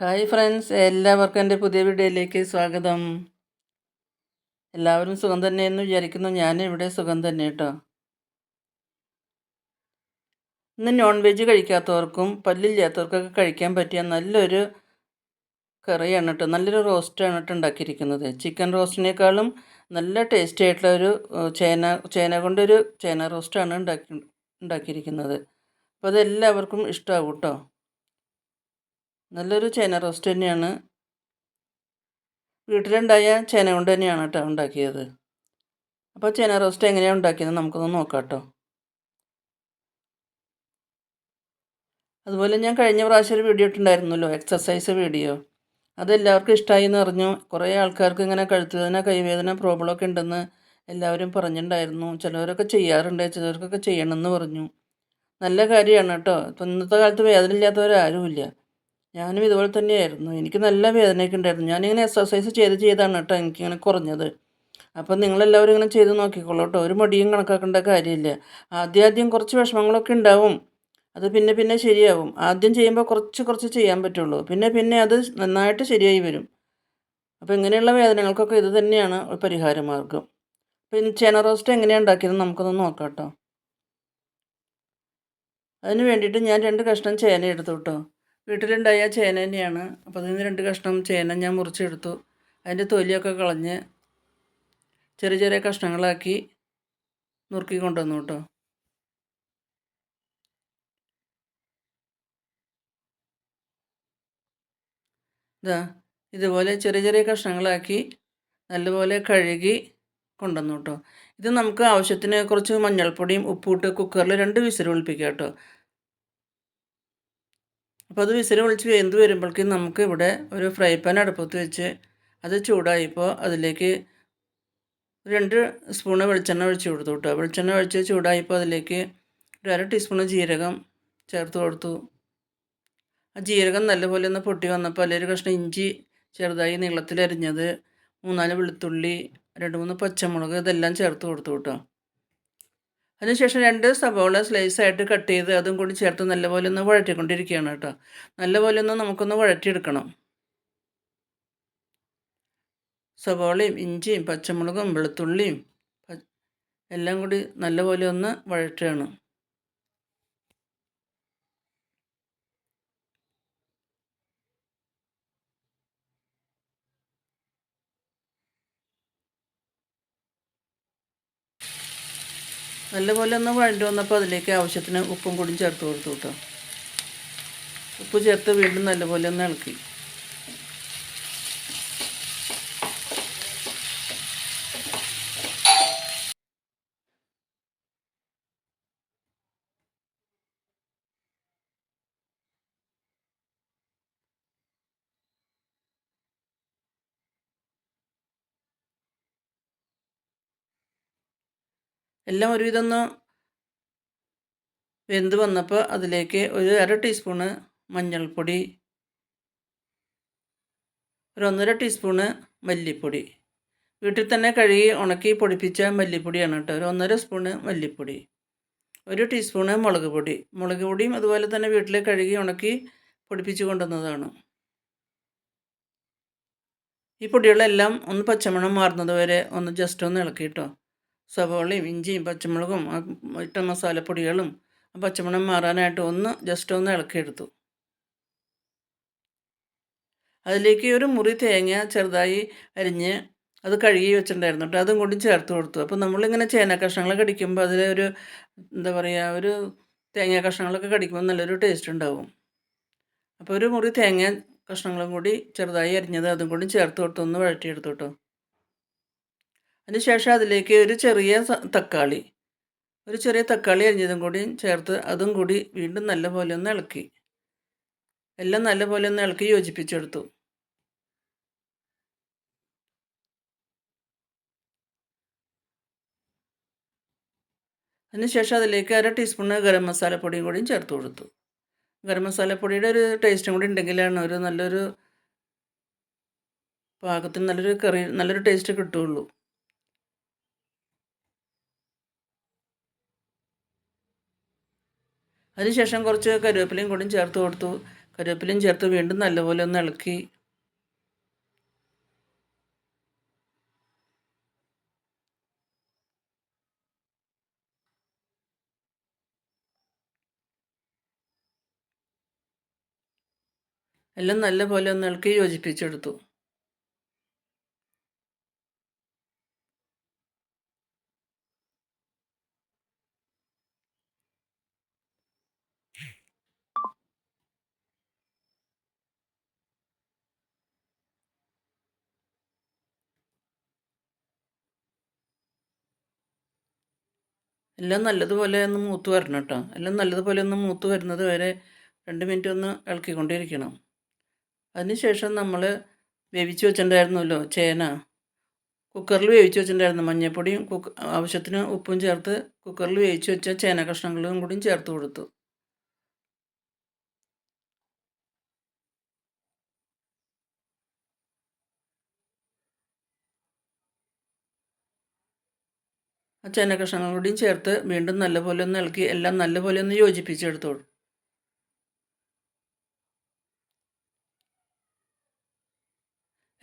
Hi friends എല്ലാവർക്കും എന്റെ പുതിയ വീഡിയോയിലേക്ക് സ്വാഗതം. എല്ലാവരും സുഖം തന്നെയെന്ന് വിചാരിക്കുന്നു. ഞാനും ഇവിടെ സുഖം തന്നെ കേട്ടോ. ഇന്ന് നോൺ വെജ് കഴിക്കാത്തവർക്കും പല്ലില്ലാത്തവർക്കൊക്കെ കഴിക്കാൻ പറ്റിയ നല്ലൊരു കറിയാണ് കേട്ടോ. നല്ലൊരു റോസ്റ്റാണ് കേട്ടോ ഉണ്ടാക്കിയിരിക്കുന്നത്. ചിക്കൻ റോസ്റ്റിനേക്കാളും നല്ല ടേസ്റ്റി ആയിട്ടുള്ള ഒരു ചേന ചേന കൊണ്ടൊരു ചേന റോസ്റ്റാണ് ഉണ്ടാക്കി ഉണ്ടാക്കിയിരിക്കുന്നത്. അപ്പോൾ അതെല്ലാവർക്കും ഇഷ്ടമാകും കേട്ടോ. നല്ലൊരു ചേന റോസ്റ്റ് തന്നെയാണ്. വീട്ടിലുണ്ടായ ചേന കൊണ്ട് തന്നെയാണ് കേട്ടോ ഉണ്ടാക്കിയത്. അപ്പോൾ ചേന റോസ്റ്റ് എങ്ങനെയാണ് ഉണ്ടാക്കിയത് നമുക്കൊന്ന് നോക്കാം കേട്ടോ അതുപോലെ ഞാൻ കഴിഞ്ഞ പ്രാവശ്യം ഒരു വീഡിയോ ഇട്ടുണ്ടായിരുന്നല്ലോ എക്സസൈസ് വീഡിയോ അതെല്ലാവർക്കും ഇഷ്ടമായി എന്ന് പറഞ്ഞു കുറേ ആൾക്കാർക്ക് ഇങ്ങനെ കഴുത്തുവേദന കൈവേദന പ്രോബ്ലമൊക്കെ ഉണ്ടെന്ന് എല്ലാവരും പറഞ്ഞിട്ടുണ്ടായിരുന്നു. ചിലവരൊക്കെ ചെയ്യാറുണ്ട് ചിലർക്കൊക്കെ ചെയ്യണമെന്ന് പറഞ്ഞു. നല്ല കാര്യമാണ് കേട്ടോ ഇപ്പം ഇന്നത്തെ കാലത്ത് വേദന ഇല്ലാത്തവരാരുമില്ല ഞാനും ഇതുപോലെ തന്നെയായിരുന്നു. എനിക്ക് നല്ല വേദനയൊക്കെ ഉണ്ടായിരുന്നു. ഞാനിങ്ങനെ എക്സസൈസ് ചെയ്ത് ചെയ്താണ് കേട്ടോ എനിക്കിങ്ങനെ കുറഞ്ഞത്. അപ്പം നിങ്ങളെല്ലാവരും ഇങ്ങനെ ചെയ്ത് നോക്കിക്കോളൂ കേട്ടോ. ഒരു മടിയും കണക്കാക്കേണ്ട കാര്യമില്ല. ആദ്യം ആദ്യം കുറച്ച് വിഷമങ്ങളൊക്കെ ഉണ്ടാവും. അത് പിന്നെ പിന്നെ ശരിയാവും. ആദ്യം ചെയ്യുമ്പോൾ കുറച്ച് കുറച്ച് ചെയ്യാൻ പറ്റുള്ളൂ. പിന്നെ പിന്നെ അത് നന്നായിട്ട് ശരിയായി വരും. അപ്പോൾ ഇങ്ങനെയുള്ള വേദനകൾക്കൊക്കെ ഇത് തന്നെയാണ് പരിഹാര മാർഗം പിന്നെ ചേന റോസ്റ്റ് എങ്ങനെയാണ് ഉണ്ടാക്കിയത് നമുക്കൊന്ന് നോക്കാം കേട്ടോ. അതിന് വേണ്ടിയിട്ട് ഞാൻ രണ്ട് കഷ്ണം ചേന എടുത്തു കേട്ടോ. വീട്ടിലുണ്ടായ ചേന തന്നെയാണ്. അപ്പോൾ അതിൽ നിന്ന് രണ്ട് കഷ്ണം ചേന ഞാൻ മുറിച്ചെടുത്തു. അതിന്റെ തൊലിയൊക്കെ കളഞ്ഞ് ചെറിയ ചെറിയ കഷ്ണങ്ങളാക്കി നുറുക്കി കൊണ്ടുവന്നു കേട്ടോ. ഇതാ ഇതുപോലെ ചെറിയ ചെറിയ കഷ്ണങ്ങളാക്കി നല്ലപോലെ കഴുകി കൊണ്ടുവന്നു കേട്ടോ. ഇത് നമുക്ക് ആവശ്യത്തിന് കുറച്ച് മഞ്ഞൾപ്പൊടിയും ഉപ്പിട്ട് കുക്കറിൽ രണ്ട് വിസിൽ ഒളിപ്പിക്കാം കേട്ടോ. അപ്പോൾ അത് വിസിൽ ഒളിച്ച് വെന്ത് വരുമ്പോഴേക്കും നമുക്ക് ഇവിടെ ഒരു ഫ്രൈ പാൻ അടുപ്പത്ത് വെച്ച് അത് ചൂടായപ്പോൾ അതിലേക്ക് രണ്ട് സ്പൂണ് വെളിച്ചെണ്ണ ഒഴിച്ച് കൊടുത്തു കേട്ടോ. വെളിച്ചെണ്ണ ഒഴിച്ച് ചൂടായപ്പോൾ അതിലേക്ക് ഒരു അര ടീസ്പൂണ് ജീരകം ചേർത്ത് കൊടുത്തു. ആ ജീരകം നല്ലപോലെ ഒന്ന് പൊട്ടി വന്നപ്പോൾ അതിലൊരു കഷ്ണം ഇഞ്ചി ചെറുതായി നീളത്തിലരിഞ്ഞത് മൂന്നാൽ വെളുത്തുള്ളി രണ്ട് മൂന്ന് പച്ചമുളക് ഇതെല്ലാം ചേർത്ത് കൊടുത്തു കേട്ടോ. അതിനുശേഷം രണ്ട് സവോള സ്ലൈസ് ആയിട്ട് കട്ട് ചെയ്ത് അതും കൂടി ചേർത്ത് നല്ലപോലെ ഒന്ന് വഴറ്റിക്കൊണ്ടിരിക്കുകയാണ് കേട്ടോ. നല്ലപോലെ ഒന്ന് നമുക്കൊന്ന് വഴറ്റിയെടുക്കണം. സവോളയും ഇഞ്ചിയും പച്ചമുളകും വെളുത്തുള്ളിയും എല്ലാം കൂടി നല്ലപോലെ ഒന്ന് വഴറ്റുകയാണ്. നല്ലപോലെ ഒന്ന് വഴണ്ടി വന്നപ്പോൾ അതിലേക്ക് ആവശ്യത്തിന് ഉപ്പും കൂടി ചേർത്ത് കൊടുത്തു കേട്ടോ. ഉപ്പ് ചേർത്ത് വീണ്ടും നല്ലപോലെ ഒന്ന് ഇളക്കി. എല്ലാം ഒരുവിധം ഒന്ന് വെന്ത് വന്നപ്പോൾ അതിലേക്ക് ഒരു അര ടീസ്പൂണ് മഞ്ഞൾപ്പൊടി ഒരു ഒന്നര ടീസ്പൂണ് മല്ലിപ്പൊടി. വീട്ടിൽ തന്നെ കഴുകി ഉണക്കി പൊടിപ്പിച്ച മല്ലിപ്പൊടിയാണ് കേട്ടോ. ഒരു ഒന്നര സ്പൂണ് മല്ലിപ്പൊടി ഒരു ടീസ്പൂണ് മുളക് പൊടി. മുളക് പൊടിയും അതുപോലെ തന്നെ വീട്ടിൽ കഴുകി ഉണക്കി പൊടിപ്പിച്ച് കൊണ്ടുവന്നതാണ്. ഈ പൊടികളെല്ലാം ഒന്ന് പച്ചമണം മാറുന്നത് വരെ ഒന്ന് ജസ്റ്റ് ഒന്ന് ഇളക്കി കേട്ടോ. സവോളയും ഇഞ്ചിയും പച്ചമുളകും ഇട്ട മസാലപ്പൊടികളും ആ പച്ചമണം മാറാനായിട്ട് ഒന്ന് ജസ്റ്റ് ഒന്ന് ഇളക്കിയെടുത്തു. അതിലേക്ക് ഒരു മുറി തേങ്ങ ചെറുതായി അരിഞ്ഞ് അത് കഴുകി വെച്ചിട്ടുണ്ടായിരുന്നു കേട്ടോ. അതും കൂടി ചേർത്ത് കൊടുത്തു. അപ്പോൾ നമ്മളിങ്ങനെ ചേന കഷ്ണങ്ങൾ കടിക്കുമ്പോൾ അതിലൊരു എന്താ പറയുക ഒരു തേങ്ങ കഷ്ണങ്ങളൊക്കെ കടിക്കുമ്പോൾ നല്ലൊരു ടേസ്റ്റ് ഉണ്ടാവും. അപ്പോൾ ഒരു മുറി തേങ്ങ കഷ്ണങ്ങളും കൂടി ചെറുതായി അരിഞ്ഞത് അതും കൂടി ചേർത്ത് കൊടുത്തു. ഒന്ന് വഴറ്റിയെടുത്തു കേട്ടോ. അതിനുശേഷം അതിലേക്ക് ഒരു ചെറിയ തക്കാളി. ഒരു ചെറിയ തക്കാളി അരിഞ്ഞതും കൂടി ചേർത്ത് അതും കൂടി വീണ്ടും നല്ലപോലെ ഒന്ന് ഇളക്കി. എല്ലാം നല്ലപോലെ ഒന്ന് ഇളക്കി യോജിപ്പിച്ചെടുത്തു. അതിനുശേഷം അതിലേക്ക് അര ടീസ്പൂണ് ഗരം മസാലപ്പൊടിയും കൂടിയും ചേർത്ത് കൊടുത്തു. ഗരം മസാലപ്പൊടിയുടെ ഒരു ടേസ്റ്റും കൂടി ഉണ്ടെങ്കിലാണ് ഒരു നല്ലൊരു പാകത്തിന് നല്ലൊരു കറി നല്ലൊരു ടേസ്റ്റ് കിട്ടുകയുള്ളൂ. അതിനുശേഷം കുറച്ച് കരുവേപ്പിലയും കൂടി ചേർത്ത് കൊടുത്തു. കരുവേപ്പിലയും ചേർത്ത് വീണ്ടും നല്ലപോലെ ഒന്ന് ഇളക്കി. എല്ലാം നല്ലപോലെ ഒന്ന് ഇളക്കി യോജിപ്പിച്ചെടുത്തു. എല്ലാം നല്ലതുപോലെ ഒന്ന് മൂത്ത് വരണം കേട്ടോ. എല്ലാം നല്ലതുപോലെ ഒന്ന് മൂത്ത് വരുന്നത് വരെ രണ്ട് മിനിറ്റ് ഒന്ന് ഇളക്കിക്കൊണ്ടിരിക്കണം. അതിനുശേഷം നമ്മൾ വേവിച്ച് വെച്ചിട്ടുണ്ടായിരുന്നല്ലോ ചേന. കുക്കറിൽ വേവിച്ച് വെച്ചിട്ടുണ്ടായിരുന്നു മഞ്ഞൾപ്പൊടിയും കുക്ക് ആവശ്യത്തിന് ഉപ്പും ചേർത്ത് കുക്കറിൽ വേവിച്ച് വെച്ച ചേന കഷ്ണങ്ങളും കൂടിയും ചേർത്ത് കൊടുത്തു. ആ ചേന കഷ്ണങ്ങൾ കൂടിയും ചേർത്ത് വീണ്ടും നല്ലപോലെ ഒന്ന് ഇളക്കി എല്ലാം നല്ലപോലെ ഒന്ന് യോജിപ്പിച്ചെടുത്തോളൂ.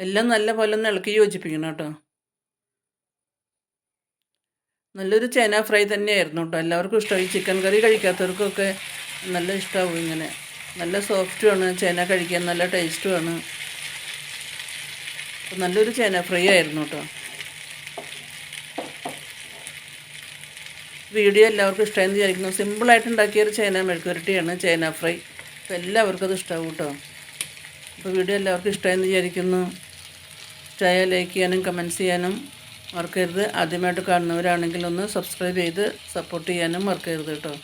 എല്ലാം നല്ലപോലെ ഒന്ന് ഇളക്കി യോജിപ്പിക്കണം കേട്ടോ. നല്ലൊരു ചേന ഫ്രൈ തന്നെയായിരുന്നു കേട്ടോ. എല്ലാവർക്കും ഇഷ്ടമായി ചിക്കൻ കറി കഴിക്കാത്തവർക്കൊക്കെ നല്ല ഇഷ്ടമാവും ഇങ്ങനെ. നല്ല സോഫ്റ്റുമാണ് ചേന കഴിക്കാൻ നല്ല ടേസ്റ്റുമാണ് നല്ലൊരു ചേന ഫ്രൈ ആയിരുന്നു കേട്ടോ. വീഡിയോ എല്ലാവർക്കും ഇഷ്ടമായെന്ന് വിചാരിക്കുന്നു. സിമ്പിളായിട്ട് ഉണ്ടാക്കിയൊരു ചേന മെഴുക്കുരട്ടിയാണ് ചേന ഫ്രൈ. അപ്പോൾ എല്ലാവർക്കും അത് ഇഷ്ടമാവും കേട്ടോ. അപ്പോൾ വീഡിയോ എല്ലാവർക്കും ഇഷ്ടമായെന്ന് വിചാരിക്കുന്നു. ഇഷ്ടമായ ലൈക്ക് ചെയ്യാനും കമന്റ്സ് ചെയ്യാനും മറക്കരുത്. ആദ്യമായിട്ട് കാണുന്നവരാണെങ്കിൽ ഒന്ന് സബ്സ്ക്രൈബ് ചെയ്ത് സപ്പോർട്ട് ചെയ്യാനും മറക്കരുത് കേട്ടോ.